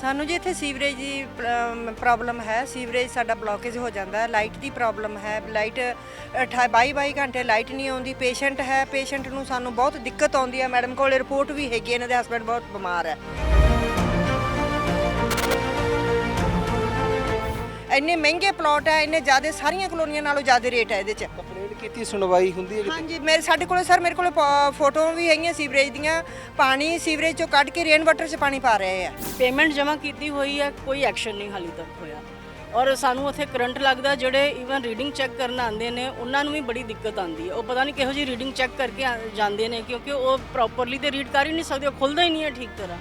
ਸਾਨੂੰ ਜੀ ਇੱਥੇ ਸੀਵਰੇਜ ਦੀ ਪ੍ਰੋਬਲਮ ਹੈ। ਸੀਵਰੇਜ ਸਾਡਾ ਬਲੌਕੇਜ ਹੋ ਜਾਂਦਾ ਹੈ। ਲਾਈਟ ਦੀ ਪ੍ਰੋਬਲਮ ਹੈ। ਲਾਈਟ 22 22 ਘੰਟੇ ਲਾਈਟ ਨਹੀਂ ਆਉਂਦੀ। ਪੇਸ਼ੈਂਟ ਹੈ। ਪੇਸ਼ੈਂਟ ਨੂੰ ਸਾਨੂੰ ਬਹੁਤ ਦਿੱਕਤ ਆਉਂਦੀ ਹੈ। ਮੈਡਮ ਕੋਲ ਰਿਪੋਰਟ ਵੀ ਹੈਗੀ ਹੈ, ਇਹਨਾਂ ਦੇ ਹਸਬੰਡ ਬਹੁਤ ਬਿਮਾਰ ਹੈ। ਇੰਨੇ ਮਹਿੰਗੇ ਪਲਾਟ ਹੈ ਇੰਨੇ ਜ਼ਿਆਦਾ ਸਾਰੀਆਂ ਕਲੋਨੀਆਂ ਨਾਲੋਂ ਜ਼ਿਆਦਾ ਰੇਟ ਹੈ ਇਹਦੇ 'ਚ। ਕੰਪਲੇਂਟ ਕੀਤੀ ਸੁਣਵਾਈ ਹੁੰਦੀ ਹੈ? ਹਾਂਜੀ ਮੇਰੇ ਸਾਡੇ ਕੋਲੇ ਸਰ ਮੇਰੇ ਕੋਲੇ ਫੋਟੋ ਵੀ ਹੈਗੀਆਂ ਸੀਵਰੇਜ ਦੀਆਂ। ਪਾਣੀ ਸੀਵਰੇਜ ਚੋਂ ਕੱਢ ਕੇ ਰੇਨ ਵਾਟਰ 'ਚ ਪਾਣੀ ਪਾ ਰਹੇ ਆ। ਪੇਮੈਂਟ ਜਮ੍ਹਾਂ ਕੀਤੀ ਹੋਈ ਹੈ ਕੋਈ ਐਕਸ਼ਨ ਨਹੀਂ ਹਾਲੇ ਤੱਕ ਹੋਇਆ। ਔਰ ਸਾਨੂੰ ਉੱਥੇ ਕਰੰਟ ਲੱਗਦਾ ਜਿਹੜੇ ਇਵਨ ਰੀਡਿੰਗ ਚੈੱਕ ਕਰਨ ਆਉਂਦੇ ਨੇ ਉਹਨਾਂ ਨੂੰ ਵੀ ਬੜੀ ਦਿੱਕਤ ਆਉਂਦੀ ਹੈ। ਉਹ ਪਤਾ ਨਹੀਂ ਕਿਹੋ ਜਿਹੀ ਰੀਡਿੰਗ ਚੈੱਕ ਕਰਕੇ ਆ- ਜਾਂਦੇ ਨੇ ਕਿਉਂਕਿ ਉਹ ਪ੍ਰੋਪਰਲੀ ਤੇ ਰੀਡ ਕਰ ਹੀ ਨਹੀਂ ਸਕਦੇ ਉਹ ਖੁੱਲਦਾ ਹੀ ਨਹੀਂ ਹੈ ਠੀਕ ਤਰ੍ਹਾਂ।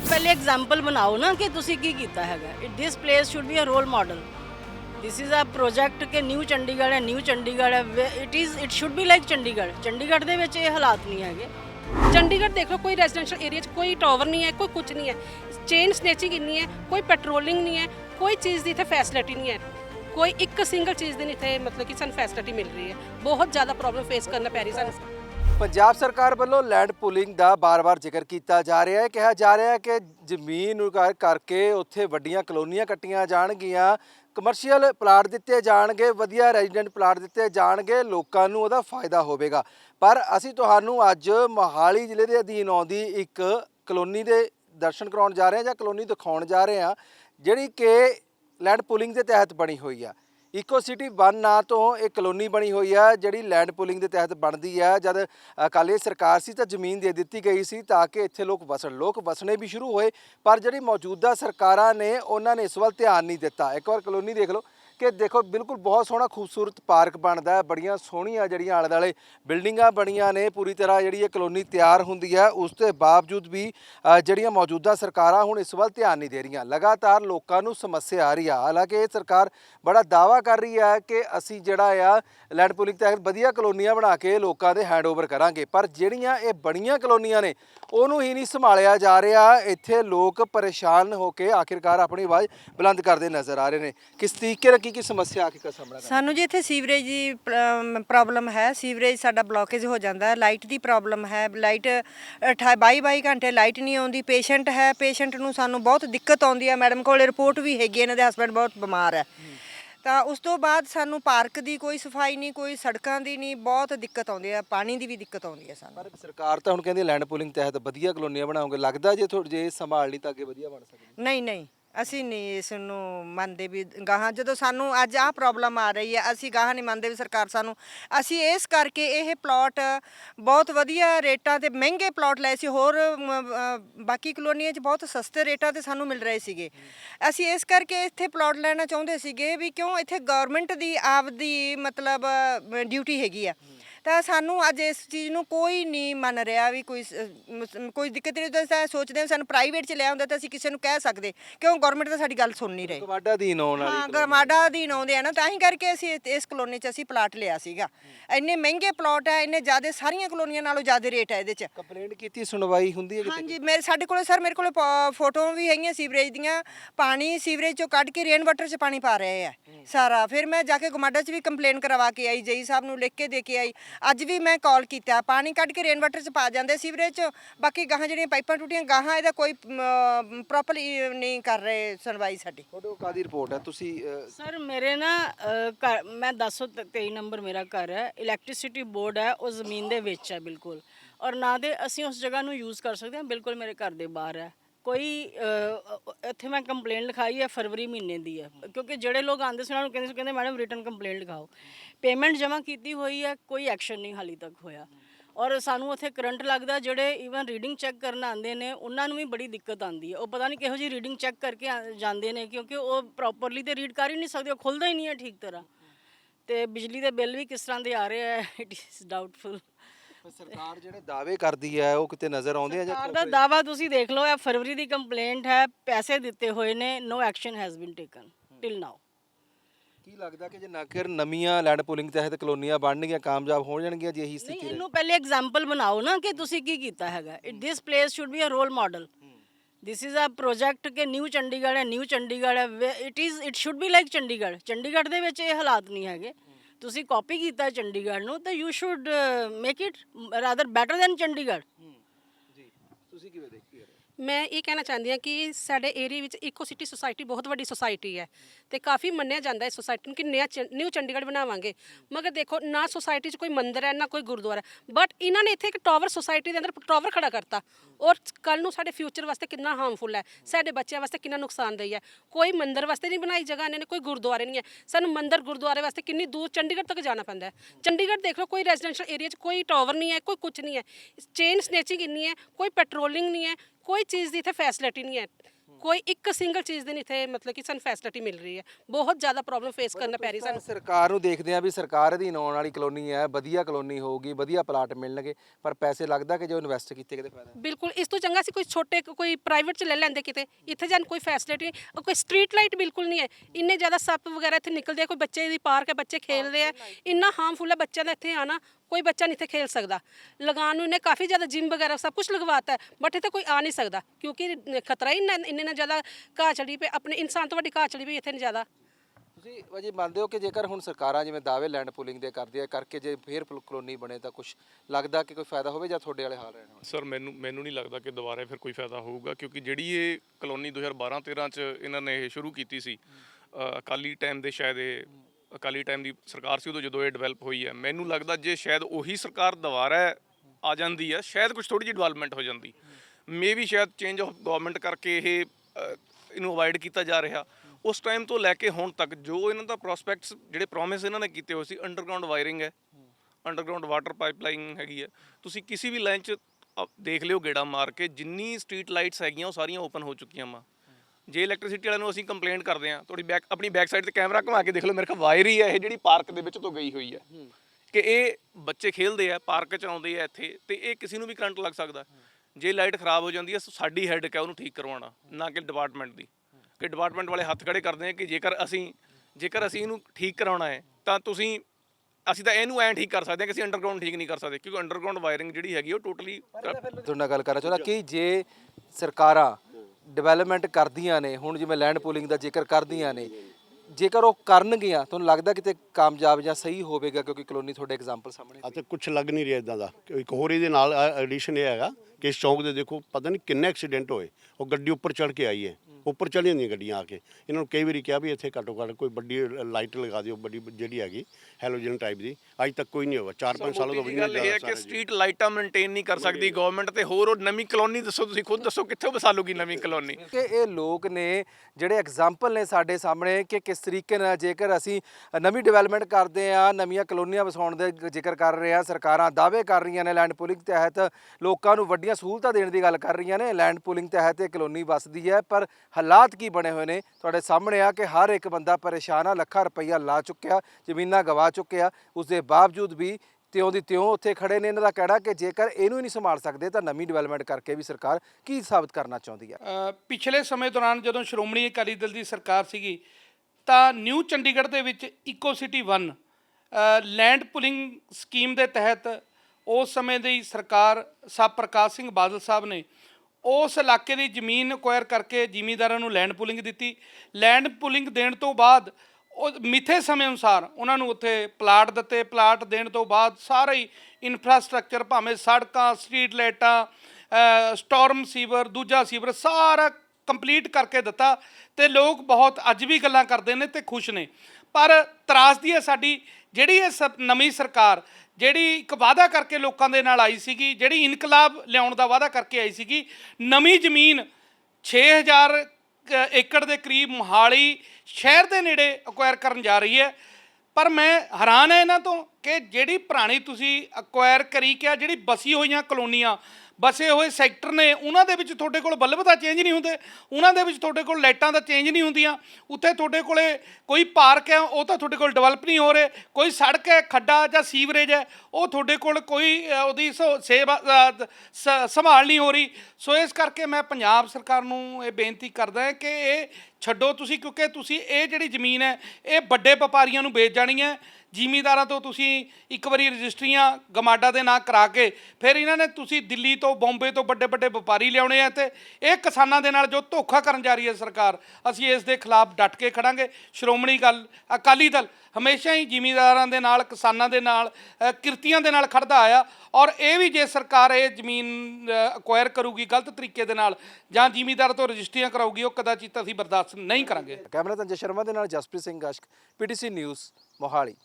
ਪਹਿਲੇ ਐਗਜ਼ਾਮਪਲ ਬਣਾਓ ਨਾ ਕਿ ਤੁਸੀਂ ਕੀ ਕੀਤਾ ਹੈਗਾ। It this place should be a role model this is a project ਕਿ ਨਿਊ ਚੰਡੀਗੜ੍ਹ ਹੈ ਨਿਊ ਚੰਡੀਗੜ੍ਹ ਹੈ। It is it should be like Chandigarh. Chandigarh ਦੇ ਵਿੱਚ ਇਹ ਹਾਲਾਤ ਨਹੀਂ ਹੈਗੇ। ਚੰਡੀਗੜ੍ਹ ਦੇਖੋ, ਕੋਈ ਰੈਜ਼ੀਡੈਂਸ਼ੀਅਲ ਏਰੀਆ 'ਚ ਕੋਈ ਟਾਵਰ ਨਹੀਂ ਹੈ, ਕੋਈ ਕੁਝ ਨਹੀਂ ਹੈ। ਚੇਨ ਸਨੇਚਿੰਗ ਇੰਨੀ ਹੈ, ਕੋਈ ਪੈਟਰੋਲਿੰਗ ਨਹੀਂ ਹੈ, ਕੋਈ ਚੀਜ਼ ਦੀ ਇੱਥੇ ਫੈਸਿਲਿਟੀ ਨਹੀਂ ਹੈ। ਕੋਈ ਇੱਕ ਸਿੰਗਲ ਚੀਜ਼ ਦੀ ਨਹੀਂ ਇੱਥੇ ਮਤਲਬ ਕਿ ਸਾਨੂੰ ਫੈਸਿਲਿਟੀ ਮਿਲ ਰਹੀ ਹੈ। ਬਹੁਤ ਜ਼ਿਆਦਾ ਪ੍ਰੋਬਲਮ ਫੇਸ ਕਰਨਾ ਪੈ ਰਹੀ ਸਾਨੂੰ। ਪੰਜਾਬ ਸਰਕਾਰ ਵੱਲੋਂ ਲੈਂਡ ਪੁਲਿੰਗ ਦਾ ਬਾਰ-ਬਾਰ ਜ਼ਿਕਰ ਕੀਤਾ ਜਾ ਰਿਹਾ ਹੈ। ਕਿਹਾ ਜਾ ਰਿਹਾ ਹੈ ਕਿ ਜ਼ਮੀਨ ਨੂੰ ਕਰਕੇ ਉੱਥੇ ਵੱਡੀਆਂ ਕਲੋਨੀਆਂ ਕੱਟੀਆਂ ਜਾਣਗੀਆਂ ਕਮਰਸ਼ੀਅਲ ਪਲਾਟ ਦਿੱਤੇ ਜਾਣਗੇ, ਵਧੀਆ ਰੈਜ਼ੀਡੈਂਟ ਪਲਾਟ ਦਿੱਤੇ ਜਾਣਗੇ, ਲੋਕਾਂ ਨੂੰ ਉਹਦਾ ਫਾਇਦਾ ਹੋਵੇਗਾ। ਪਰ ਅਸੀਂ ਤੁਹਾਨੂੰ ਅੱਜ ਮੋਹਾਲੀ ਜ਼ਿਲ੍ਹੇ ਦੇ ਅਧੀਨ ਆਉਂਦੀ ਇੱਕ ਕਲੋਨੀ ਦੇ ਦਰਸ਼ਨ ਕਰਾਉਣ ਜਾ ਰਹੇ ਹਾਂ ਜਾਂ ਕਲੋਨੀ ਦਿਖਾਉਣ ਜਾ ਰਹੇ ਹਾਂ, ਜਿਹੜੀ ਕਿ ਲੈਂਡ ਪੁਲਿੰਗ ਦੇ ਤਹਿਤ ਬਣੀ ਹੋਈ ਆ। ਇਕੋ ਸਿਟੀ ਵਨ ਨਾਂ ਤੋਂ ਇਹ ਕਲੋਨੀ ਬਣੀ ਹੋਈ ਆ, ਜਿਹੜੀ ਲੈਂਡ ਪੁਲਿੰਗ ਦੇ ਤਹਿਤ ਬਣਦੀ ਆ। ਜਦ ਅਕਾਲੀ ਸਰਕਾਰ ਸੀ ਤਾਂ ਜ਼ਮੀਨ ਦੇ ਦਿੱਤੀ ਗਈ ਸੀ ਤਾਂ ਕਿ ਇੱਥੇ ਲੋਕ ਵਸਣ, ਲੋਕ ਵਸਣੇ ਵੀ ਸ਼ੁਰੂ ਹੋਏ, ਪਰ ਜਿਹੜੀ ਮੌਜੂਦਾ ਸਰਕਾਰਾਂ ਨੇ, ਉਹਨਾਂ ਨੇ ਇਸ ਵੱਲ ਧਿਆਨ ਨਹੀਂ ਦਿੱਤਾ। ਇੱਕ ਵਾਰ ਕਲੋਨੀ ਦੇਖ ਲਓ ਕਿ ਦੇਖੋ, ਬਿਲਕੁਲ ਬਹੁਤ ਸੋਹਣਾ ਖੂਬਸੂਰਤ ਪਾਰਕ ਬਣਦਾ ਹੈ, ਬੜੀਆਂ ਸੋਹਣੀਆਂ ਜਿਹੜੀਆਂ ਆਲੇ ਦੁਆਲੇ ਬਿਲਡਿੰਗਾਂ ਬਣੀਆਂ ਨੇ, ਪੂਰੀ ਤਰ੍ਹਾਂ ਜਿਹੜੀ ਇਹ ਕਲੋਨੀ ਤਿਆਰ ਹੁੰਦੀ ਹੈ, ਉਸ ਦੇ ਬਾਵਜੂਦ ਵੀ ਜਿਹੜੀਆਂ ਮੌਜੂਦਾ ਸਰਕਾਰਾਂ ਹੁਣ ਇਸ ਵੱਲ ਧਿਆਨ ਨਹੀਂ ਦੇ ਰਹੀਆਂ। ਲਗਾਤਾਰ ਲੋਕਾਂ ਨੂੰ ਸਮੱਸਿਆ ਆ ਰਹੀ ਆ, ਹਾਲਾਂਕਿ ਇਹ ਸਰਕਾਰ ਬੜਾ ਦਾਵਾ ਕਰ ਰਹੀ ਹੈ ਕਿ ਅਸੀਂ ਜਿਹੜਾ ਆ, ਲੈਂਡ ਪੁਲਿੰਗ ਤਹਿਤ ਵਧੀਆ ਕਲੋਨੀਆਂ ਬਣਾ ਕੇ ਲੋਕਾਂ ਦੇ ਹੈਂਡਓਵਰ ਕਰਾਂਗੇ, ਪਰ ਜਿਹੜੀਆਂ ਇਹ ਬਣੀਆਂ ਕਲੋਨੀਆਂ ਨੇ ਉਹਨੂੰ ਹੀ ਨਹੀਂ ਸੰਭਾਲਿਆ ਜਾ ਰਿਹਾ। ਇੱਥੇ ਲੋਕ ਪਰੇਸ਼ਾਨ ਹੋ ਕੇ ਆਖਿਰਕਾਰ ਆਪਣੀ ਆਵਾਜ਼ ਬੁਲੰਦ ਕਰਦੇ ਨਜ਼ਰ ਆ ਰਹੇ ਨੇ। ਕਿਸ ਤਰੀਕੇ ਨਾਲ ਕੀ ਕੀ ਸਮੱਸਿਆ ਆਖਿਰਕਾਰ ਸਾਹਮਣਾ ਕਰ ਸਾਨੂੰ ਜੀ ਇੱਥੇ ਸੀਵਰੇਜ ਦੀ ਪ੍ਰੋਬਲਮ ਹੈ। ਸੀਵਰੇਜ ਸਾਡਾ ਬਲੌਕੇਜ ਹੋ ਜਾਂਦਾ ਹੈ। ਲਾਈਟ ਦੀ ਪ੍ਰੋਬਲਮ ਹੈ। ਲਾਈਟ 22 22 ਘੰਟੇ ਲਾਈਟ ਨਹੀਂ ਆਉਂਦੀ। ਪੇਸ਼ੈਂਟ ਹੈ। ਪੇਸ਼ੈਂਟ ਨੂੰ ਸਾਨੂੰ ਬਹੁਤ ਦਿੱਕਤ ਆਉਂਦੀ ਹੈ। ਮੈਡਮ ਕੋਲ ਰਿਪੋਰਟ ਵੀ ਹੈਗੀ ਇਹਨਾਂ ਦੇ ਹਸਬੰਡ ਬਹੁਤ ਬਿਮਾਰ ਹੈ। ਤਾਂ ਉਸ ਤੋਂ ਬਾਅਦ ਸਾਨੂੰ ਪਾਰਕ ਦੀ ਕੋਈ ਸਫ਼ਾਈ ਨਹੀਂ ਕੋਈ ਸੜਕਾਂ ਦੀ ਨਹੀਂ ਬਹੁਤ ਦਿੱਕਤ ਆਉਂਦੀ ਹੈ ਪਾਣੀ ਦੀ ਵੀ ਦਿੱਕਤ ਆਉਂਦੀ ਹੈ ਸਾਨੂੰ। ਪਰ ਸਰਕਾਰ ਤਾਂ ਹੁਣ ਕਹਿੰਦੀ ਲੈਂਡ ਪੁਲਿੰਗ ਤਹਿਤ ਵਧੀਆ ਕਲੋਨੀਆਂ ਬਣਾਉਂਗੇ ਲੱਗਦਾ ਜੇ ਥੋੜੀ ਜੇ ਸੰਭਾਲ ਲਈ ਤਾਂ ਅੱਗੇ ਵਧੀਆ ਬਣ ਸਕਦੀ। ਨਹੀਂ ਨਹੀਂ। ਅਸੀਂ ਨਹੀਂ ਇਸ ਨੂੰ ਮੰਨਦੇ ਵੀ ਗਾਹਾਂ ਜਦੋਂ ਸਾਨੂੰ ਅੱਜ ਆਹ ਪ੍ਰੋਬਲਮ ਆ ਰਹੀ ਹੈ ਅਸੀਂ ਗਾਹਾਂ ਨਹੀਂ ਮੰਨਦੇ ਵੀ ਸਰਕਾਰ ਸਾਨੂੰ ਅਸੀਂ ਇਸ ਕਰਕੇ ਇਹ ਪਲਾਟ ਬਹੁਤ ਵਧੀਆ ਰੇਟਾਂ ਤੇ ਮਹਿੰਗੇ ਪਲਾਟ ਲਏ ਸੀ ਹੋਰ ਮ, ਅ, ਬਾਕੀ ਕਲੋਨੀਆਂ 'ਚ ਬਹੁਤ ਸਸਤੇ ਰੇਟਾਂ ਤੇ ਸਾਨੂੰ ਮਿਲ ਰਹੇ ਸੀਗੇ। ਅਸੀਂ ਇਸ ਕਰਕੇ ਇੱਥੇ ਪਲਾਟ ਲੈਣਾ ਚਾਹੁੰਦੇ ਸੀਗੇ ਵੀ ਕਿਉਂ ਇੱਥੇ ਗਵਰਨਮੈਂਟ ਦੀ ਆਪਦੀ ਮਤਲਬ ਡਿਊਟੀ ਹੈਗੀ ਆ। ਤਾਂ ਸਾਨੂੰ ਅੱਜ ਇਸ ਚੀਜ਼ ਨੂੰ ਕੋਈ ਨਹੀਂ ਮੰਨ ਰਿਹਾ ਵੀ ਕੋਈ ਸ- ਕੋਈ ਦਿੱਕਤ ਨਹੀਂ ਤਾਂ ਸੋਚਦੇ ਹਾਂ ਸਾਨੂੰ ਪ੍ਰਾਈਵੇਟ ਚ ਲਿਆ ਹੁੰਦਾ ਤਾਂ ਅਸੀਂ ਕਿਸੇ ਨੂੰ ਕਹਿ ਸਕਦੇ ਕਿਉਂ ਗਵਰਨਮੈਂਟ ਤਾਂ ਸਾਡੀ ਗੱਲ ਸੁਣ ਨਹੀਂ ਰਹੀ। ਕਵਾਡਾ ਅਧੀਨ ਆਉਣ ਵਾਲੀ ਹਾਂ ਗਰਮਾਡਾ ਅਧੀਨ ਆਉਂਦੇ ਆ ਨਾ ਤਾਂ ਹੀ ਕਰਕੇ ਅਸੀਂ ਇਸ- ਇਸ ਕਲੋਨੀ 'ਚ ਅਸੀਂ ਪਲਾਟ ਲਿਆ ਸੀਗਾ। ਇੰਨੇ ਮਹਿੰਗੇ ਪਲਾਟ ਹੈ ਇੰਨੇ ਜ਼ਿਆਦਾ ਸਾਰੀਆਂ ਕਲੋਨੀਆਂ ਨਾਲੋਂ ਜ਼ਿਆਦਾ ਰੇਟ ਹੈ ਇਹਦੇ 'ਚ। ਕੰਪਲੇਂਟ ਕੀਤੀ ਸੁਣਵਾਈ ਹੁੰਦੀ ਹੈ ਕਿਤੇ ਹਾਂਜੀ ਮੇਰੇ ਸਾਡੇ ਕੋਲੇ ਸਰ ਮੇਰੇ ਕੋਲੇ ਫੋਟੋ ਵੀ ਹੈਗੀਆਂ ਸੀਵਰੇਜ ਦੀਆਂ ਪਾਣੀ ਸੀਵਰੇਜ ਚੋਂ ਕੱਢ ਕੇ ਰੇਨ ਵਾਟਰ 'ਚ ਪਾਣੀ ਪਾ ਰਹੇ ਆ ਸਾਰਾ। ਫਿਰ ਮੈਂ ਜਾ ਕੇ ਗਮਾਡਾ 'ਚ ਵੀ ਕੰਪਲੇਨ ਕਰਵਾ ਕੇ ਆਈ ਜਈ ਸਾਹਿਬ ਨੂੰ ਲਿਖ ਕੇ ਦੇ ਕੇ ਆਈ। ਅੱਜ ਵੀ ਮੈਂ ਕਾਲ ਕੀਤਾ ਪਾਣੀ ਕੱਢ ਕੇ ਰੇਨ ਵਾਟਰ 'ਚ ਪਾ ਜਾਂਦੇ ਸੀਵਰੇਜ 'ਚ। ਬਾਕੀ ਗਾਹਾਂ ਜਿਹੜੀਆਂ ਪਾਈਪਾਂ ਟੁੱਟੀਆਂ ਗਾਹਾਂ ਇਹਦਾ ਕੋਈ ਪ੍ਰੋਪਰਲੀ ਨਹੀਂ ਕਰ ਰਹੇ ਸੁਣਵਾਈ ਸਾਡੀ। ਤੁਹਾਡੇ ਕੋਲ ਕਾਦੀ ਰਿਪੋਰਟ ਹੈ? ਤੁਸੀਂ ਸਰ ਮੇਰੇ ਨਾ ਘਰ ਮੈਂ 1023 ਨੰਬਰ ਮੇਰਾ ਘਰ ਹੈ। ਇਲੈਕਟ੍ਰਿਸਿਟੀ ਬੋਰਡ ਹੈ ਉਹ ਜ਼ਮੀਨ ਦੇ ਵਿੱਚ ਹੈ ਬਿਲਕੁਲ। ਔਰ ਨਾ ਦੇ ਅਸੀਂ ਉਸ ਜਗ੍ਹਾ ਨੂੰ ਯੂਜ਼ ਕਰ ਸਕਦੇ ਹਾਂ ਬਿਲਕੁਲ ਮੇਰੇ ਘਰ ਦੇ ਬਾਹਰ ਹੈ। ਕੋਈ ਅ, ਇੱਥੇ ਮੈਂ ਕੰਪਲੇਂਟ ਲਿਖਾਈ ਹੈ ਫਰਵਰੀ ਮਹੀਨੇ ਦੀ ਹੈ। ਕਿਉਂਕਿ ਜਿਹੜੇ ਲੋਕ ਆਉਂਦੇ ਸੀ ਉਹਨਾਂ ਨੂੰ ਕਹਿੰਦੇ ਸੀ ਕਹਿੰਦੇ ਮੈਡਮ ਰਿਟਰਨ ਕੰਪਲੇਂਟ ਲਿਖਾਓ। ਪੇਮੈਂਟ ਜਮ੍ਹਾਂ ਕੀਤੀ ਹੋਈ ਹੈ ਕੋਈ ਐਕਸ਼ਨ ਨਹੀਂ ਹਾਲੇ ਤੱਕ ਹੋਇਆ। ਔਰ ਸਾਨੂੰ ਉੱਥੇ ਕਰੰਟ ਲੱਗਦਾ ਜਿਹੜੇ ਈਵਨ ਰੀਡਿੰਗ ਚੈੱਕ ਕਰਨ ਆਉਂਦੇ ਨੇ ਉਹਨਾਂ ਨੂੰ ਵੀ ਬੜੀ ਦਿੱਕਤ ਆਉਂਦੀ ਹੈ। ਉਹ ਪਤਾ ਨਹੀਂ ਕਿਹੋ ਜਿਹੀ ਰੀਡਿੰਗ ਚੈੱਕ ਕਰਕੇ ਆ- ਜਾਂਦੇ ਨੇ ਕਿਉਂਕਿ ਉਹ ਪ੍ਰੋਪਰਲੀ ਤੇ ਰੀਡ ਕਰ ਹੀ ਨਹੀਂ ਸਕਦੇ ਉਹ ਖੁੱਲਦਾ ਹੀ ਨਹੀਂ ਹੈ ਠੀਕ ਤਰ੍ਹਾਂ। ਤੇ ਬਿਜਲੀ ਦੇ ਬਿੱਲ ਵੀ ਕਿਸ ਤਰ੍ਹਾਂ ਦੇ ਆ ਰਹੇ ਹੈ ਇਟ ਇਜ਼ ਡਾਊਟਫੁਲ ਸਰਕਾਰ ਜਿਹੜੇ ਦਾਅਵੇ ਕਰਦੀ ਹੈ ਉਹ ਕਿਤੇ ਨਜ਼ਰ ਆਉਂਦੇ ਆ ਜਾਂ ਸਰਕਾਰ ਦਾ ਦਾਵਾ ਤੁਸੀਂ ਦੇਖ ਲਓ ਇਹ ਫਰਵਰੀ ਦੀ ਕੰਪਲੇਂਟ ਹੈ ਪੈਸੇ ਦਿੱਤੇ ਹੋਏ ਨੇ no action has been taken till now ਕੀ ਲੱਗਦਾ ਕਿ ਜੇ ਨਾਕਰ ਨਵੀਆਂ ਲੈਂਡ ਪੁਲਿੰਗ ਤਹਿਤ ਕਲੋਨੀਆਂ ਬਣਨਗੀਆਂ ਕਾਮਯਾਬ ਹੋ ਜਾਣਗੀਆਂ ਜੇ ਇਹੀ ਨਹੀਂ ਸਥਿਤੀ ਰਹੇ? ਇਹਨੂੰ ਪਹਿਲੇ ਐਗਜ਼ਾਮਪਲ ਬਣਾਓ ਨਾ ਕਿ ਤੁਸੀਂ ਕੀ ਕੀਤਾ ਹੈਗਾ। This place should be a role model this is a project ਕਿ ਨਿਊ ਚੰਡੀਗੜ੍ਹ ਹੈ ਨਿਊ ਚੰਡੀਗੜ੍ਹ ਹੈ। It is it should be like Chandigarh. Chandigarh ਦੇ ਵਿੱਚ ਇਹ ਹਾਲਾਤ ਨਹੀਂ ਹੈਗੇ। ਤੁਸੀਂ ਕਾਪੀ ਕੀਤਾ ਚੰਡੀਗੜ੍ਹ ਨੂੰ, ਤਾਂ you should make it rather better than Chandigarh. ਜੀ। ਤੁਸੀਂ ਕਿਵੇਂ ਦੇਖੀ ਮੈਂ ਇਹ ਕਹਿਣਾ ਚਾਹੁੰਦੀ ਹਾਂ ਕਿ ਸਾਡੇ ਏਰੀਆ ਵਿੱਚ ਇਕੋ ਸਿਟੀ ਸੁਸਾਇਟੀ ਬਹੁਤ ਵੱਡੀ ਸੁਸਾਇਟੀ ਹੈ ਤੇ ਕਾਫੀ ਮੰਨਿਆ ਜਾਂਦਾ ਹੈ ਸੁਸਾਇਟੀ ਨੂੰ ਕਿ ਨਿਆ ਨਿਊ ਚੰਡੀਗੜ੍ਹ ਬਣਾਵਾਂਗੇ। ਮਗਰ ਦੇਖੋ, ਨਾ ਸੁਸਾਇਟੀ 'ਚ ਕੋਈ ਮੰਦਿਰ ਹੈ, ਨਾ ਕੋਈ ਗੁਰਦੁਆਰਾ ਬਟ ਇਹਨਾਂ ਨੇ ਇੱਥੇ ਇੱਕ ਟਾਵਰ ਸੁਸਾਇਟੀ ਦੇ ਅੰਦਰ ਟਾਵਰ ਖੜਾ ਕਰਤਾ ਔਰ ਕੱਲ ਨੂੰ ਸਾਡੇ ਫਿਊਚਰ ਵਾਸਤੇ ਕਿੰਨਾ ਹਾਰਮਫੁਲ ਹੈ, ਸਾਡੇ ਬੱਚਿਆਂ ਵਾਸਤੇ ਕਿੰਨਾ ਨੁਕਸਾਨਦੇਹ ਹੈ। ਕੋਈ ਮੰਦਿਰ ਵਾਸਤੇ ਨਹੀਂ ਬਣਾਈ ਜਗ੍ਹਾ, ਇਹਨਾਂ ਨੇ ਕੋਈ ਗੁਰਦੁਆਰੇ ਨਹੀਂ ਹੈ। ਸਾਨੂੰ ਮੰਦਿਰ ਗੁਰਦੁਆਰੇ ਵਾਸਤੇ ਕਿੰਨੀ ਦੂਰ ਚੰਡੀਗੜ੍ਹ ਤੱਕ ਜਾਣਾ ਪੈਂਦਾ ਹੈ। ਚੰਡੀਗੜ੍ਹ ਦੇਖ ਲਓ, ਕੋਈ ਰੈਜ਼ੀਡੈਂਸ਼ੀਅਲ ਏਰੀਆ 'ਚ ਕੋਈ ਟਾਵਰ ਨਹੀਂ ਹੈ, ਕੋਈ ਕੁਝ ਨਹੀਂ ਹੈ। ਚੇਨ ਸਨੇਚਿੰਗ ਇੰਨੀ ਹੈ, ਕੋਈ ਪੈਟਰੋਲਿੰਗ ਨਹੀਂ ਹੈ ਕੋਈ ਚੀਜ਼ ਦੀ ਇੱਥੇ ਫੈਸਿਲਿਟੀ ਨਹੀਂ ਹੈ। ਕੋਈ ਇੱਕ ਸਿੰਗਲ ਚੀਜ਼ ਦੀ ਨਹੀਂ ਇੱਥੇ ਮਤਲਬ ਕਿ ਸਾਨੂੰ ਫੈਸਿਲਿਟੀ ਮਿਲ ਰਹੀ ਹੈ। ਬਹੁਤ ਜ਼ਿਆਦਾ ਪ੍ਰੋਬਲਮ ਫੇਸ ਕਰਨਾ ਪੈ ਰਹੀ ਸਾਨੂੰ। ਸਰਕਾਰ ਨੂੰ ਦੇਖਦੇ ਆ ਵੀ ਸਰਕਾਰ ਅਧੀਨ ਆਉਣ ਵਾਲੀ ਕਲੋਨੀ ਹੈ ਵਧੀਆ ਕਲੋਨੀ ਹੋਊਗੀ ਵਧੀਆ ਪਲਾਟ ਮਿਲਣਗੇ ਪਰ ਪੈਸੇ ਲੱਗਦਾ ਕਿ ਜੋ ਇਨਵੈਸਟ ਕੀਤੇ ਕਿਤੇ ਫਾਇਦਾ ਬਿਲਕੁਲ ਇਸ ਤੋਂ ਚੰਗਾ ਸੀ ਕੋਈ ਛੋਟੇ ਕੋਈ ਪ੍ਰਾਈਵੇਟ ਚ ਲੈ ਲੈਂਦੇ ਕਿਤੇ। ਇੱਥੇ ਜਾਨ ਕੋਈ ਫੈਸਿਲਿਟੀ ਕੋਈ ਸਟਰੀਟ ਲਾਈਟ ਬਿਲਕੁਲ ਨਹੀਂ ਹੈ। ਇੰਨੇ ਜ਼ਿਆਦਾ ਸੱਪ ਵਗੈਰਾ ਇੱਥੇ ਨਿਕਲਦੇ ਆ ਕੋਈ ਬੱਚੇ ਦੀ ਪਾਰਕ ਹੈ ਬੱਚੇ ਖੇਡਦੇ ਆ। ਇੰਨਾ ਹਾਰਮਫੁਲ ਹੈ ਬੱਚਿਆਂ ਦਾ ਇੱਥੇ ਆਣਾ ਕੋਈ ਬੱਚਾ ਨਹੀਂ ਇੱਥੇ ਖੇਲ ਸਕਦਾ। ਲਗਾਉਣ ਨੂੰ ਇਹਨੇ ਕਾਫੀ ਜ਼ਿਆਦਾ ਜਿਮ ਵਗੈਰਾ ਸਭ ਕੁਝ ਲਗਵਾਤਾ ਹੈ ਬਟ ਇੱਥੇ ਕੋਈ ਆ ਨਹੀਂ ਸਕਦਾ ਕਿਉਂਕਿ ਖਤਰਾ ਹੀ ਇੰਨਾ ਇੰਨੇ ਨਾਲ ਜ਼ਿਆਦਾ ਘਾਹ ਚੜੀ ਪਈ ਆਪਣੇ ਇਨਸਾਨ ਤੋਂ ਵੱਡੀ ਘਾਹ ਚੜੀ ਪਈ ਇੱਥੇ ਨਹੀਂ ਜ਼ਿਆਦਾ। ਤੁਸੀਂ ਵਜੀ ਮੰਨਦੇ ਹੋ ਕਿ ਜੇਕਰ ਹੁਣ ਸਰਕਾਰਾਂ ਜਿਵੇਂ ਦਾਅਵੇ ਲੈਂਡ ਪੂਲਿੰਗ ਦੇ ਕਰਦੀ ਹੈ ਕਰਕੇ ਜੇ ਫੇਰ ਪਲ- ਕਲੋਨੀ ਬਣੇ ਤਾਂ ਕੁਝ ਲੱਗਦਾ ਕਿ ਕੋਈ ਫਾਇਦਾ ਹੋਵੇ ਜਾਂ ਤੁਹਾਡੇ ਵਾਲੇ ਹਾਲ ਰਹਿਣ ਸਰ ਮੈਨੂੰ ਮੈਨੂੰ ਨਹੀਂ ਲੱਗਦਾ ਕਿ ਦੁਬਾਰਾ ਫਿਰ ਕੋਈ ਫਾਇਦਾ ਹੋਊਗਾ ਕਿਉਂਕਿ ਜਿਹੜੀ ਇਹ ਕਲੋਨੀ 2012-13 ਚ ਇਹਨਾਂ ਨੇ ਇਹ ਸ਼ੁਰੂ ਕੀਤੀ ਸੀ ਅ, ਅਕਾਲੀ ਟਾਈਮ ਦੇ ਸ਼ਾਇਦ ਇਹ ਅਕਾਲੀ ਟਾਈਮ ਦੀ ਸਰਕਾਰ ਸੀ, ਉਦੋਂ ਜਦੋਂ ਇਹ ਡਿਵੈਲਪ ਹੋਈ ਹੈ, ਮੈਨੂੰ ਲੱਗਦਾ ਜੇ ਸ਼ਾਇਦ ਉਹੀ ਸਰਕਾਰ ਦੁਬਾਰਾ ਆ ਜਾਂਦੀ ਹੈ, ਸ਼ਾਇਦ ਕੁਝ ਥੋੜੀ ਜਿਹੀ ਡਿਵੈਲਪਮੈਂਟ ਹੋ ਜਾਂਦੀ। ਮੇ ਵੀ ਸ਼ਾਇਦ ਚੇਂਜ ਆਫ ਗਵਰਨਮੈਂਟ ਕਰਕੇ ਇਹ ਇਹਨੂੰ ਅਵਾਇਡ ਕੀਤਾ ਜਾ ਰਿਹਾ। ਉਸ ਟਾਈਮ ਤੋਂ ਲੈ ਕੇ ਹੁਣ ਤੱਕ ਜੋ ਇਹਨਾਂ ਦਾ ਪ੍ਰੋਸਪੈਕਟਸ ਜਿਹੜੇ ਪ੍ਰੋਮਿਸ ਇਹਨਾਂ ਨੇ ਕੀਤੇ ਹੋਏ ਸੀ ਅੰਡਰਗਰਾਉਂਡ ਵਾਇਰਿੰਗ ਹੈ ਅੰਡਰਗਰਾਉਂਡ ਵਾਟਰ ਪਾਈਪਲਾਈਨ ਹੈਗੀ ਹੈ। ਤੁਸੀਂ ਕਿਸੇ ਵੀ ਲਾਈਨ 'ਚ ਅ- ਦੇਖ ਲਿਓ ਗੇੜਾ ਮਾਰ ਕੇ, ਜਿੰਨੀ ਸਟਰੀਟ ਲਾਈਟਸ ਹੈਗੀਆਂ, ਉਹ ਸਾਰੀਆਂ ਓਪਨ ਹੋ ਚੁੱਕੀਆਂ ਵਾ। ਜੇ ਇਲੈਕਟ੍ਰਿਸਿਟੀ ਵਾਲਿਆਂ ਨੂੰ ਅਸੀਂ ਕੰਪਲੇਂਟ ਕਰਦੇ ਆ ਤੁਹਾਡੀ ਬੈਕ ਆਪਣੀ ਬੈਕ ਸਾਈਡ ਤੇ ਕੈਮਰਾ ਘੁਮਾ ਕੇ ਦੇਖ ਲਓ ਮੇਰੇ ਕੋਲ ਵਾਇਰ ਹੀ ਹੈ ਇਹ ਜਿਹੜੀ ਪਾਰਕ ਦੇ ਵਿੱਚ ਤੋਂ ਗਈ ਹੋਈ ਹੈ। ਕਿ ਇਹ ਬੱਚੇ ਖੇਲਦੇ ਆ ਪਾਰਕ 'ਚ ਆਉਂਦੇ ਆ ਇੱਥੇ ਤੇ ਇਹ ਕਿਸੇ ਨੂੰ ਵੀ ਕਰੰਟ ਲੱਗ ਸਕਦਾ। ਜੇ ਲਾਈਟ ਖਰਾਬ ਹੋ ਜਾਂਦੀ ਹੈ ਸਾਡੀ ਹੈਡ ਹੈ ਉਹਨੂੰ ਠੀਕ ਕਰਵਾਉਣਾ ਨਾ ਕਿ ਡਿਪਾਰਟਮੈਂਟ ਦੀ। ਕਿ ਡਿਪਾਰਟਮੈਂਟ ਵਾਲੇ ਹੱਥ ਖੜੇ ਕਰਦੇ ਆ ਕਿ ਜੇਕਰ ਅਸੀਂ ਜੇਕਰ ਅਸੀਂ ਇਹਨੂੰ ਠੀਕ ਕਰਾਉਣਾ ਹੈ ਤਾਂ ਤੁਸੀਂ ਅਸੀਂ ਤਾਂ ਇਹਨੂੰ ਐਂ ਠੀਕ ਕਰ ਸਕਦੇ ਹਾਂ ਕਿ ਅਸੀਂ ਅੰਡਰਗਰਾਉਂਡ ਠੀਕ ਨਹੀਂ ਕਰ ਸਕਦੇ ਕਿਉਂਕਿ ਅੰਡਰਗਰਾਉਂਡ ਵਾਇਰਿੰਗ ਜਿਹੜੀ ਹੈਗੀ ਉਹ ਟੋਟਲੀ ਤੁਹਾਡੇ ਨਾਲ ਗੱਲ ਕਰਨਾ ਚਾਹੁੰਦਾ ਕਿ ਜੇ ਸਰਕਾਰਾਂ ਡਿਵੈਲਪਮੈਂਟ ਕਰਦੀਆਂ ਨੇ, ਹੁਣ ਜਿਵੇਂ ਲੈਂਡ ਪੂਲਿੰਗ ਦਾ ਜ਼ਿਕਰ ਕਰਦੀਆਂ ਨੇ, ਜੇਕਰ ਉਹ ਕਰਨਗੀਆਂ, ਤੁਹਾਨੂੰ ਲੱਗਦਾ ਕਿਤੇ ਕਾਮਯਾਬ ਜਾਂ ਸਹੀ ਹੋਵੇਗਾ? ਕਿਉਂਕਿ ਕਲੋਨੀ ਤੁਹਾਡੇ ਐਗਜ਼ਾਮਪਲ ਸਾਹਮਣੇ ਅਤੇ ਕੁਝ ਲੱਗ ਨਹੀਂ ਰਿਹਾ ਇਦਾਂ ਦਾ। ਇੱਕ ਹੋਰ ਇਹਦੇ ਨਾਲ ਐਡੀਸ਼ਨ ਇਹ ਹੈਗਾ ਕਿ ਇਸ ਚੌਂਕ ਦੇ ਦੇਖੋ, ਪਤਾ ਨਹੀਂ ਕਿੰਨੇ ਐਕਸੀਡੈਂਟ ਹੋਏ। ਉਹ ਗੱਡੀ ਉੱਪਰ ਚੜ ਕੇ ਆਈ ਹੈ। ਉੱਪਰ ਚੜ੍ਹੀਆਂ ਜਾਂਦੀਆਂ ਗੱਡੀਆਂ ਆ ਕੇ। ਇਹਨਾਂ ਨੂੰ ਕਈ ਵਾਰੀ ਕਿਹਾ ਵੀ ਇੱਥੇ ਘੱਟੋ ਘੱਟ ਕੋਈ ਵੱਡੀ ਲਾਈਟ ਲਗਾ ਦਿਓ ਵੱਡੀ ਜਿਹੜੀ ਹੈਗੀ ਹੈਲੋਜਨ ਟਾਈਪ ਦੀ। ਅੱਜ ਤੱਕ ਕੋਈ ਨਹੀਂ ਹੋਇਆ 4-5 ਸਾਲਾਂ ਤੋਂ ਵੱਡੀ ਗੱਲ ਇਹ ਹੈ ਕਿ ਸਟਰੀਟ ਲਾਈਟਾਂ ਮੇਨਟੇਨ ਨਹੀਂ ਕਰ ਸਕਦੀ ਗਵਰਨਮੈਂਟ ਤੇ ਹੋਰ ਉਹ ਨਵੀਂ ਕਲੋਨੀ ਦੱਸੋ ਤੁਸੀਂ ਖੁਦ ਦੱਸੋ ਕਿੱਥੇ ਵਸਾ ਲੂਗੀ ਨਵੀਂ ਕਲੋਨੀ? ਕਿ ਇਹ ਲੋਕ ਨੇ ਜਿਹੜੇ ਐਗਜ਼ਾਮਪਲ ਨੇ ਸਾਡੇ ਸਾਹਮਣੇ ਕਿ ਕਿਸ ਤਰੀਕੇ ਨਾਲ ਜੇਕਰ ਅਸੀਂ ਨਵੀਂ ਡਿਵੈਲਪਮੈਂਟ ਕਰਦੇ ਆ ਨਵੀਆਂ ਕਲੋਨੀਆਂ ਵਸਾਉਣ ਦੇ ਜ਼ਿਕਰ ਕਰ ਰਹੇ ਆ ਸਰਕਾਰਾਂ ਦਾਅਵੇ ਕਰ ਰਹੀਆਂ ਨੇ ਲੈਂਡ ਪੂਲਿੰਗ ਤਹਿਤ ਲੋਕਾਂ ਨੂੰ ਵੱਡੀਆਂ ਸਹੂਲਤਾਂ ਦੇਣ ਦੀ ਗੱਲ ਕਰ ਰਹੀਆਂ ਨੇ ਲੈਂਡ ਪੂਲਿੰਗ ਤਹਿਤ ਇਹ ਕਲੋਨੀ ਵਸਦੀ ਹੈ ਪਰ ਹਾਲਾਤ ਕੀ ਬਣੇ ਹੋਏ ਨੇ? ਤੁਹਾਡੇ ਸਾਹਮਣੇ ਆ ਕਿ ਹਰ ਇੱਕ ਬੰਦਾ ਪਰੇਸ਼ਾਨ ਆ, ਲੱਖਾਂ ਰੁਪਈਆ ਲਾ ਚੁੱਕਿਆ, ਜ਼ਮੀਨਾਂ ਗਵਾ ਚੁੱਕਿਆ। ਉਸ ਦੇ ਬਾਵਜੂਦ ਵੀ ਤਿਉਂ ਦੀ ਤਿਉਂ ਉੱਥੇ ਖੜੇ ਨੇ। ਇਹਨਾਂ ਦਾ ਕਹਿਣਾ ਕਿ ਜੇਕਰ ਇਹਨੂੰ ਹੀ ਨਹੀਂ ਸੰਭਾਲ ਸਕਦੇ ਤਾਂ ਨਵੀਂ ਡਿਵੈਲਪਮੈਂਟ ਕਰਕੇ ਵੀ ਸਰਕਾਰ ਕੀ ਸਾਬਤ ਕਰਨਾ ਚਾਹੁੰਦੀ ਹੈ? ਪਿਛਲੇ ਸਮੇਂ ਦੌਰਾਨ ਜਦੋਂ ਸ਼੍ਰੋਮਣੀ ਅਕਾਲੀ ਦਲ ਦੀ ਸਰਕਾਰ ਸੀਗੀ, ਤਾਂ ਨਿਊ ਚੰਡੀਗੜ੍ਹ ਦੇ ਵਿੱਚ ਇਕੋ ਸਿਟੀ 1 ਲੈਂਡ ਪੁਲਿੰਗ ਸਕੀਮ ਦੇ ਤਹਿਤ ਉਸ ਸਮੇਂ ਦੀ ਸਰਕਾਰ ਸਾਹਿਬ ਪ੍ਰਕਾਸ਼ ਸਿੰਘ ਬਾਦਲ ਸਾਹਿਬ ਨੇ ਉਸ ਇਲਾਕੇ ਦੀ ਜ਼ਮੀਨ ਅਕਵਾਇਰ ਕਰਕੇ ਜ਼ਿਮੀਂਦਾਰਾਂ ਨੂੰ ਲੈਂਡ ਪੁਲਿੰਗ ਦਿੱਤੀ। ਲੈਂਡ ਪੁਲਿੰਗ ਦੇਣ ਤੋਂ ਬਾਅਦ ਉਹ ਮਿੱਥੇ ਸਮੇਂ ਅਨੁਸਾਰ ਉਹਨਾਂ ਨੂੰ ਉੱਥੇ ਪਲਾਟ ਦਿੱਤੇ। ਪਲਾਟ ਦੇਣ ਤੋਂ ਬਾਅਦ ਸਾਰਾ ਹੀ ਇਨਫਰਾਸਟ੍ਰਕਚਰ ਭਾਵੇਂ ਸੜਕਾਂ ਸਟਰੀਟ ਲਾਈਟਾਂ ਅ, ਸਟਾਰਮ ਸੀਵਰ ਦੂਜਾ ਸੀਵਰ ਸਾਰਾ ਕੰਪਲੀਟ ਕਰਕੇ ਦਿੱਤਾ ਤੇ ਲੋਕ ਬਹੁਤ ਅੱਜ ਵੀ ਗੱਲਾਂ ਕਰਦੇ ਨੇ ਤੇ ਖੁਸ਼ ਨੇ। ਪਰ ਤਰਾਸਦੀ ਹੈ ਸਾਡੀ ਜਿਹੜੀ ਇਹ ਸਰ- ਨਵੀਂ ਸਰਕਾਰ, ਜਿਹੜੀ ਇੱਕ ਵਾਅਦਾ ਕਰਕੇ ਲੋਕਾਂ ਦੇ ਨਾਲ ਆਈ ਸੀਗੀ, ਜਿਹੜੀ ਇਨਕਲਾਬ ਲਿਆਉਣ ਦਾ ਵਾਅਦਾ ਕਰਕੇ ਆਈ ਸੀਗੀ, ਨਵੀਂ ਜ਼ਮੀਨ 6000 ਕ- ਏਕੜ ਦੇ ਕਰੀਬ ਮੋਹਾਲੀ ਸ਼ਹਿਰ ਦੇ ਨੇੜੇ ਅਕਵਾਇਰ ਕਰਨ ਜਾ ਰਹੀ ਹੈ। ਪਰ ਮੈਂ ਹੈਰਾਨ ਹੈ ਇਹਨਾਂ ਤੋਂ ਕਿ ਜਿਹੜੀ ਪੁਰਾਣੀ ਤੁਸੀਂ ਅਕਵਾਇਰ ਕਰੀ ਕਿਆ, ਜਿਹੜੀ ਬਸੀ ਹੋਈਆਂ ਕਲੋਨੀਆਂ ਬਸੇ ਹੋਏ ਸੈਕਟਰ ਨੇ, ਉਹਨਾਂ ਦੇ ਵਿੱਚ ਤੁਹਾਡੇ ਕੋਲ ਬਲਬ ਦਾ ਚੇਂਜ ਨਹੀਂ ਹੁੰਦੇ, ਉਹਨਾਂ ਦੇ ਵਿੱਚ ਤੁਹਾਡੇ ਕੋਲ ਲਾਈਟਾਂ ਦਾ ਚੇਂਜ ਨਹੀਂ ਹੁੰਦੀਆਂ, ਉੱਥੇ ਤੁਹਾਡੇ ਕੋਲੇ ਕੋਈ ਪਾਰਕ ਹੈ, ਉਹ ਤਾਂ ਤੁਹਾਡੇ ਕੋਲ ਡਿਵੈਲਪ ਨਹੀਂ ਹੋ ਰਹੇ, ਕੋਈ ਸੜਕ ਹੈ, ਖੱਡਾ ਜਾਂ ਸੀਵਰੇਜ ਹੈ, ਉਹ ਤੁਹਾਡੇ ਕੋਲ ਕੋਈ ਉਹਦੀ ਸੋ- ਸੇਵਾ ਸ- ਸੰਭਾਲ ਨਹੀਂ ਹੋ ਰਹੀ। ਸੋ ਇਸ ਕਰਕੇ ਮੈਂ ਪੰਜਾਬ ਸਰਕਾਰ ਨੂੰ ਇਹ ਬੇਨਤੀ ਕਰਦਾ ਕਿ ਇਹ ਛੱਡੋ ਤੁਸੀਂ, ਕਿਉਂਕਿ ਤੁਸੀਂ ਇਹ ਜਿਹੜੀ ਜ਼ਮੀਨ ਹੈ, ਇਹ ਵੱਡੇ ਵਪਾਰੀਆਂ ਨੂੰ ਵੇਚ ਜਾਣੀ ਹੈ। ਜ਼ਿਮੀਂਦਾਰਾਂ ਤੋਂ ਤੁਸੀਂ ਇੱਕ ਵਾਰੀ ਰਜਿਸਟਰੀਆਂ ਗਮਾਡਾ ਦੇ ਨਾਂ ਕਰਾ ਕੇ ਫਿਰ ਇਹਨਾਂ ਨੇ ਤੁਸੀਂ ਦਿੱਲੀ ਤੋਂ, ਬੰਬੇ ਤੋਂ ਵੱਡੇ ਵੱਡੇ ਵਪਾਰੀ ਲਿਆਉਣੇ ਆ ਤੇ ਇਹ ਕਿਸਾਨਾਂ ਦੇ ਨਾਲ ਜੋ ਧੋਖਾ ਕਰਨ ਜਾ ਰਹੀ ਹੈ ਸਰਕਾਰ, ਅਸੀਂ ਇਸ ਦੇ ਖਿਲਾਫ ਡਟ ਕੇ ਖੜਾਂਗੇ। ਸ਼੍ਰੋਮਣੀ ਗੱਲ ਅਕਾਲੀ ਦਲ ਹਮੇਸ਼ਾ ਹੀ ਜ਼ਿਮੀਂਦਾਰਾਂ ਦੇ ਨਾਲ, ਕਿਸਾਨਾਂ ਦੇ ਨਾਲ ਕਿਰਤੀਆਂ ਦੇ ਨਾਲ ਖੜਦਾ ਆਇਆ ਔਰ ਇਹ ਵੀ ਜੇ ਸਰਕਾਰ ਇਹ ਜ਼ਮੀਨ ਅਕਵਾਇਰ ਕਰੂਗੀ ਗਲਤ ਤਰੀਕੇ ਦੇ ਨਾਲ ਜਾਂ ਜ਼ਿਮੀਂਦਾਰ ਤੋਂ ਰਜਿਸਟਰੀਆਂ ਕਰਾਊਗੀ, ਉਹ ਕਦਾਚਿਤ ਅਸੀਂ ਬਰਦਾਸ਼ਤ ਨਹੀਂ ਕਰਾਂਗੇ। ਕੈਮਰਾ ਸੰਜੇ ਸ਼ਰਮਾ ਦੇ ਨਾਲ ਜਸਪ੍ਰੀਤ ਸਿੰਘ ਗਸ਼ਕ ਪੀਟੀਸੀ ਨਿਊਜ਼ ਮੋਹਾਲੀ।